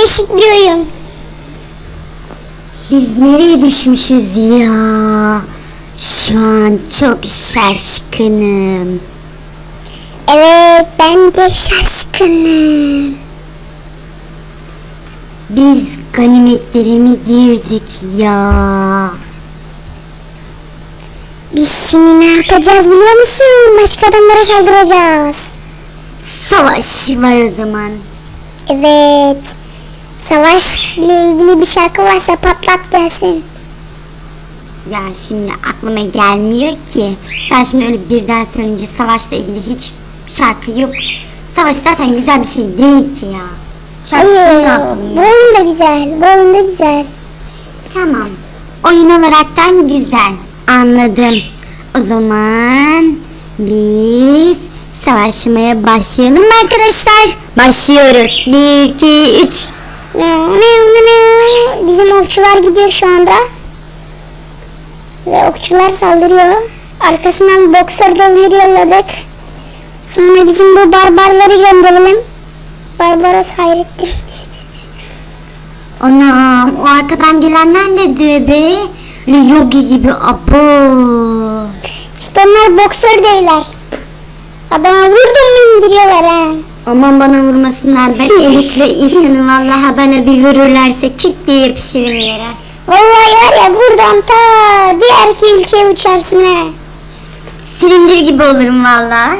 oyun. Biz nereye düşmüşüz ya? Şu an çok şaşkınım. Evet ben de şaşkınım. Biz ganimetlere mi girdik ya? Biz şimdi ne yapacağız biliyor musun? Başka adamlara saldıracağız. Savaş var o zaman. Evet. Savaşla ilgili bir şarkı varsa patlat gelsin. Ya şimdi aklıma gelmiyor ki. Sen şimdi öyle birden söyleyince savaşla ilgili hiç şarkı yok. Savaş zaten güzel bir şey değil ki ya. Şarkısının Hayır. Bu oyun da güzel. Bu oyun da güzel. Tamam. Oyun olaraktan güzel. Anladım. O zaman biz savaşmaya başlayalım arkadaşlar? Başlıyoruz. 1, 2, 3. Bizim okçular gidiyor şu anda. Ve okçular saldırıyor. Arkasından boksör devleri yolladık. Sonra bizim bu barbarları gönderelim. Barbaros Hayrettin. Anam o arkadan gelenler ne diyor be? Yogi gibi abo. İşte onlar boksör devler. Adama vurdum indiriyorlar ha. Aman bana vurmasınlar ben elikle insanım vallahi bana bir vururlarsa küt diye yapışırım yere. Vallahi var ya buradan ta diğer ülkeye uçarsın ha. Silindir gibi olurum vallahi.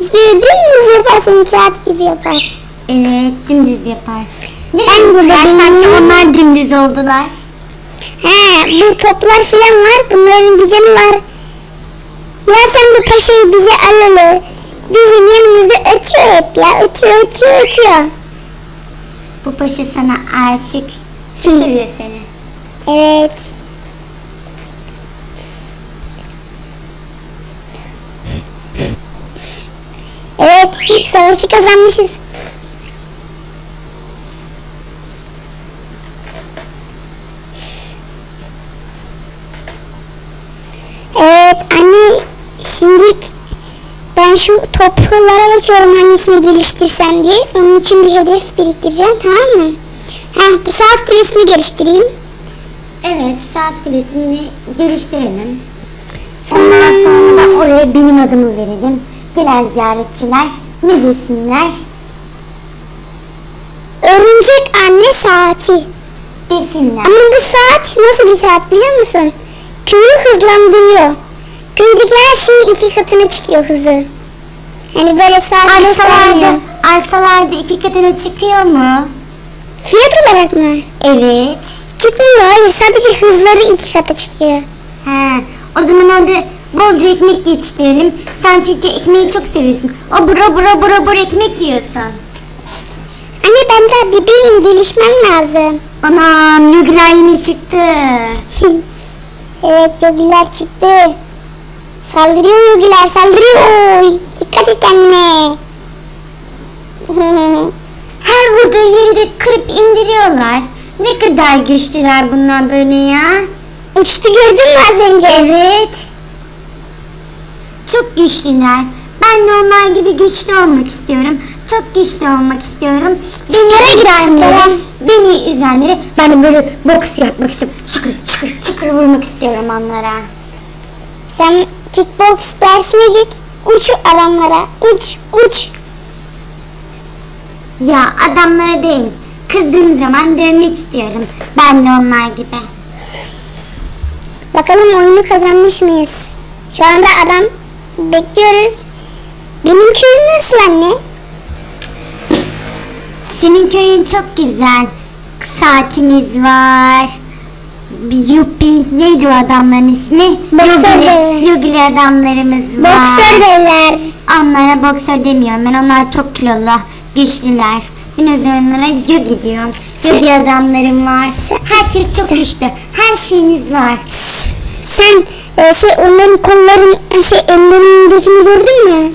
Dümdüz yaparsın kağıt gibi yapar. Evet dümdüz yapar. Ne Ben burada sanki onlar dümdüz oldular. He bu toplar filan var. Bunların bir canı var. Ya sen bu paşayı bize alalı. Bizim yanımızda ötüyor hep ya. Ötüyor ötüyor ötüyor. Bu paşa sana aşık. Hı. seviyor seni. Evet. Evet, savaşı kazanmışız. Evet anne, şimdi ben şu toplara bakıyorum hangisini geliştirsem diye. Onun için bir hedef biriktireceğim, tamam mı? Ha, bu saat kulesini geliştireyim. Evet saat kulesini geliştirelim. Ondan sonra da oraya benim adımı verelim. Gelen ziyaretçiler ne desinler? Örümcek anne saati. Desinler. Ama bu saat nasıl bir saat biliyor musun? Köyü hızlandırıyor. Köydeki her şey iki katına çıkıyor hızı. Yani böyle saat Arsalarda, arsalarda iki katına çıkıyor mu? Fiyat olarak mı? Evet. Çıkmıyor hayır sadece hızları iki kata çıkıyor. He, o zaman orada bolca ekmek yetiştirelim. Sen çünkü ekmeği çok seviyorsun. O bura bura bura bura ekmek yiyorsun. Anne ben daha bebeğim gelişmem lazım. Anam yogiler yine çıktı. evet yogiler çıktı. Saldırıyor yogiler saldırıyor. Dikkat et kendine. Her vurduğu yeri de kırıp indiriyorlar. Ne kadar güçlüler bunlar böyle ya. Uçtu gördün mü az önce? Evet. Çok güçlüler. Ben de onlar gibi güçlü olmak istiyorum. Çok güçlü olmak istiyorum. Beni üzenlere, beni üzenlere ben de böyle boks yapmak istiyorum. Çıkır çıkır çıkır vurmak istiyorum onlara. Sen kickbox dersine git. Uç adamlara. Uç, uç. Ya adamlara değil. Kızdığım zaman dövmek istiyorum. Ben de onlar gibi. Bakalım oyunu kazanmış mıyız? Şu anda adam bekliyoruz. Benim köyüm nasıl anne? Senin köyün çok güzel. Saatimiz var. Bir Yuppi neydi o adamların ismi? Boksör yogili adamlarımız var. Boksör devler. Onlara boksör demiyorum ben onlar çok kilolu, güçlüler. Ben o zaman onlara yogi diyorum. Yogi adamlarım var. Herkes çok güçlü. Her şeyiniz var. Sen e, şey onların kolların e, şey ellerindekini gördün mü?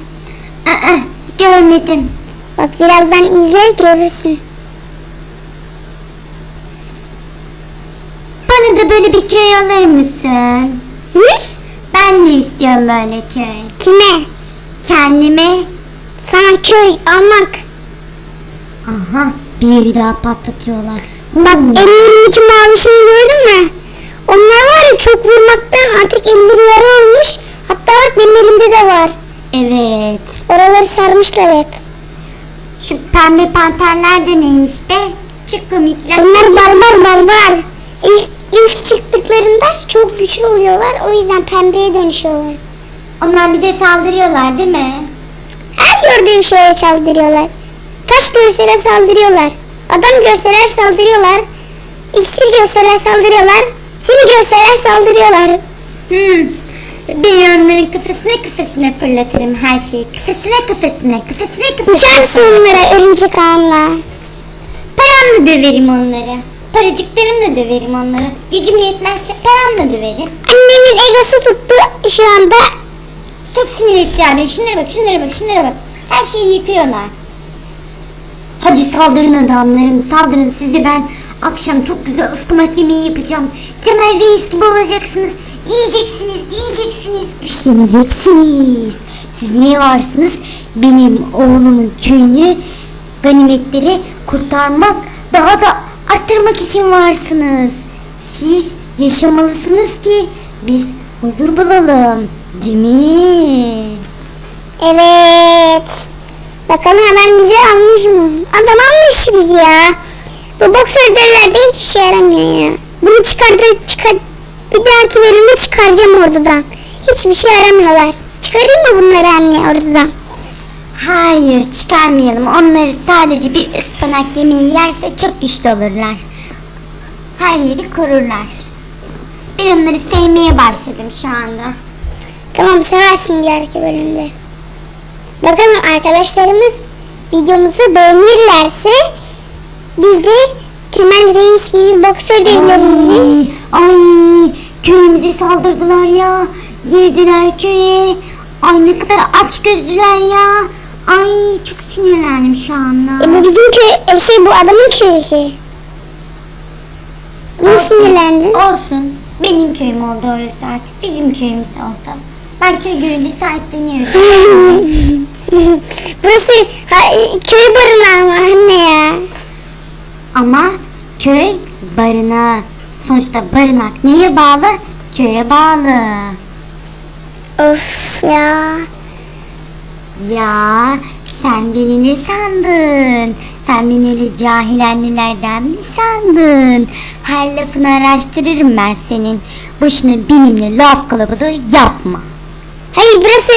Aa, görmedim. Bak birazdan izle görürsün. Bana da böyle bir köy alır mısın? Hı? Ben de istiyorum böyle köy. Kime? Kendime Sana köy almak. Aha Bir daha patlatıyorlar. Bak Hmm. ellerindeki mavi şeyi gördün mü? Onlar var ya çok vurmaktan artık elleri yara olmuş. Hatta bak benim elimde de var. Evet. Oraları sarmışlar hep. Şu pembe panterler de neymiş be? Çok komikler. Onlar barbar barbar. İlk, ilk çıktıklarında çok güçlü oluyorlar. O yüzden pembeye dönüşüyorlar. Onlar bize saldırıyorlar değil mi? Her gördüğün şeye saldırıyorlar. Taş görseler saldırıyorlar. Adam görseler saldırıyorlar. İksir görseler saldırıyorlar. Seni görseler saldırıyorlar. Hmm. Ben onların kafasına kafasına fırlatırım her şeyi. Kafasına kafasına kafasına kafasına. Uçarsın onlara örümcek ağınla. Paramla döverim onları. Paracıklarımla döverim onları. Gücüm yetmezse paramla döverim. Annemin egosu tuttu şu anda. Çok sinir etti abi. Şunlara bak, şunlara bak, şunlara bak. Her şeyi yıkıyorlar. Hadi saldırın adamlarım, saldırın sizi ben akşam çok güzel ıspanak yemeği yapacağım. Temel reis gibi olacaksınız. Yiyeceksiniz, yiyeceksiniz, güçleneceksiniz. Siz niye varsınız? Benim oğlumun köyünü ganimetleri kurtarmak, daha da arttırmak için varsınız. Siz yaşamalısınız ki biz huzur bulalım. Değil mi? Evet. Bakalım adam bizi almış mı? Adam almış bizi ya. Bu boksör devlerde hiç işe yaramıyor ya. Bunu çıkardım çıkar. Bir dahaki bölümde çıkaracağım ordudan. Hiçbir şey yaramıyorlar. Çıkarayım mı bunları anne ordudan? Hayır çıkarmayalım. Onları sadece bir ıspanak yemeği yerse çok güçlü olurlar. Her yeri korurlar. Ben onları sevmeye başladım şu anda. Tamam seversin diğerki bölümde. Bakalım arkadaşlarımız videomuzu beğenirlerse biz de Temel Reis gibi boksör devlerimizi Ay, ay köyümüze saldırdılar ya. Girdiler köye. Ay ne kadar aç gözlüler ya. Ay çok sinirlendim şu anda. E bu bizim köy, e şey bu adamın köyü ki. Niye sinirlendin? Olsun. Benim köyüm oldu orası artık. Bizim köyümüz oldu. Ben köy görünce sahipleniyorum. Burası ha, köy barınağı mı anne ya? Ama köy barınağı. Sonuçta barınak neye bağlı? Köye bağlı. Of ya. Ya sen beni ne sandın? Sen beni öyle cahil annelerden mi sandın? Her lafını araştırırım ben senin. Boşuna benimle laf kalabalığı yapma. Hayır burası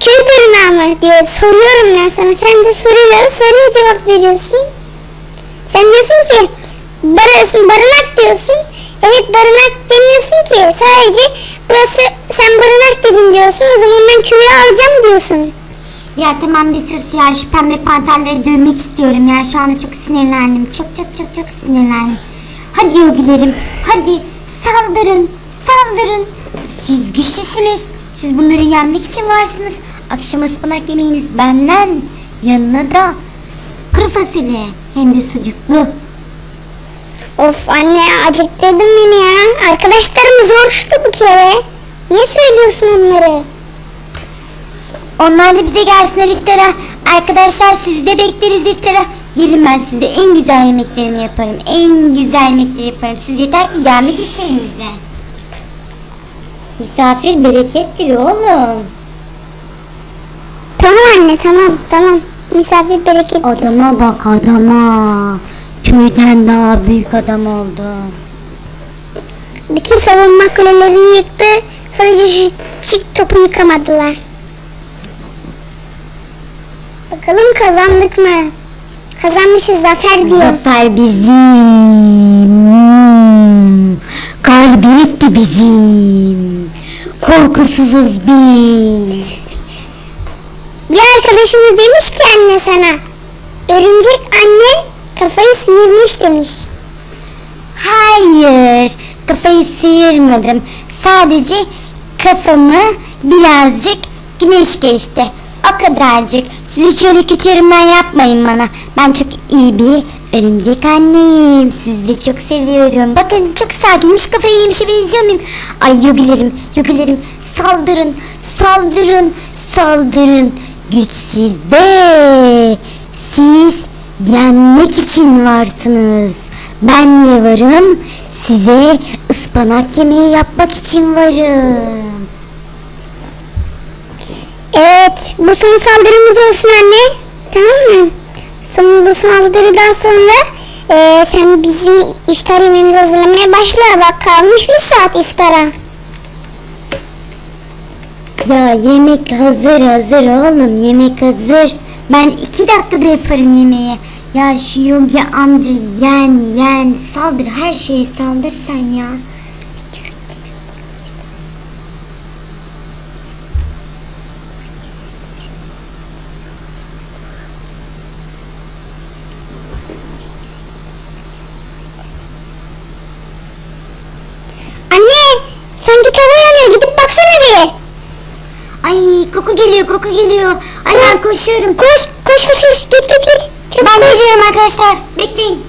köy barınağı mı diyor. Soruyorum ben sana. Sen de sorulara soruya cevap veriyorsun. Sen diyorsun ki barası, barınak diyorsun. Evet barınak demiyorsun ki. Sadece burası sen barınak dedin diyorsun. O zaman ben köyü alacağım diyorsun. Ya tamam bir sus ya şu pembe panterleri dövmek istiyorum ya şu anda çok sinirlendim çok çok çok çok sinirlendim. Hadi yogilerim hadi saldırın saldırın siz güçlüsünüz siz bunları yenmek için varsınız. Akşam ıspanak yemeğiniz benden yanına da kuru fasulye hem de sucuklu. Of anne acıktırdın beni ya. Arkadaşlarımız oruçlu bu kere. Niye söylüyorsun onları? Onlar da bize gelsinler iftara. Arkadaşlar sizi de bekleriz iftara. Gelin ben size en güzel yemeklerimi yaparım. En güzel yemekleri yaparım. Siz yeter ki gelmek isteyin bize. Misafir berekettir oğlum. Tamam anne tamam tamam. Misafir bereket. Adama bak adama. Köyden daha büyük adam oldu. Bütün savunma kulelerini yıktı. Sadece şu çift topu yıkamadılar. Bakalım kazandık mı? Kazanmışız zafer diyor. Zafer bizim. Galibiyet de bizim. Korkusuzuz biz. Bir arkadaşımız demiş ki anne sana. Örümcek anne kafayı sıyırmış demiş. Hayır, kafayı sıyırmadım. Sadece kafamı birazcık güneş geçti. O kadarcık. Siz hiç öyle kötü yapmayın bana. Ben çok iyi bir örümcek anneyim. Sizi çok seviyorum. Bakın çok sakinmiş kafayı yemişe benziyor muyum? Ay yogilerim, yogilerim. Saldırın, saldırın, saldırın. Güç sizde. Siz yenmek için varsınız. Ben niye varım? Size ıspanak yemeği yapmak için varım. Evet, bu son saldırımız olsun anne. Tamam mı? Son bu saldırıdan sonra eee, sen bizim iftar yemeğimizi hazırlamaya başla. Bak kalmış bir saat iftara. Ya yemek hazır hazır oğlum yemek hazır. Ben iki dakikada yaparım yemeği. Ya şu Yogi amca yen yen saldır her şeye saldır sen ya. Anne, sanki tava yanıyor. Gidip baksana bir. Ay koku geliyor koku geliyor. Ben koşuyorum. Koş, koş, koş, koş. Git, git, git. Çabuk Ben koş. geliyorum arkadaşlar. Bekleyin.